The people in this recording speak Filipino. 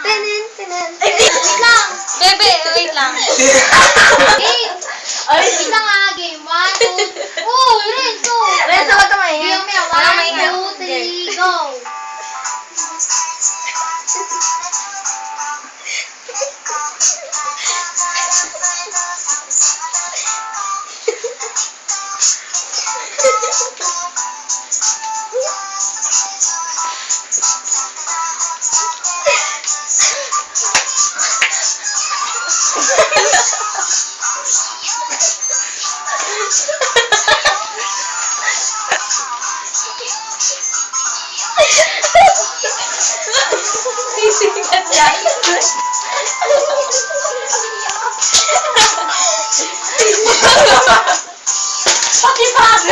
Tinin, tinin. Wait lang. Bebe, wait lang. Game. Wait lang ah. Game. One, two. Oh, Renzo. Renzo, wag ka maingay. Game mo yan. Wala One, two, three, go. Sisikat yan. Fucking bastard!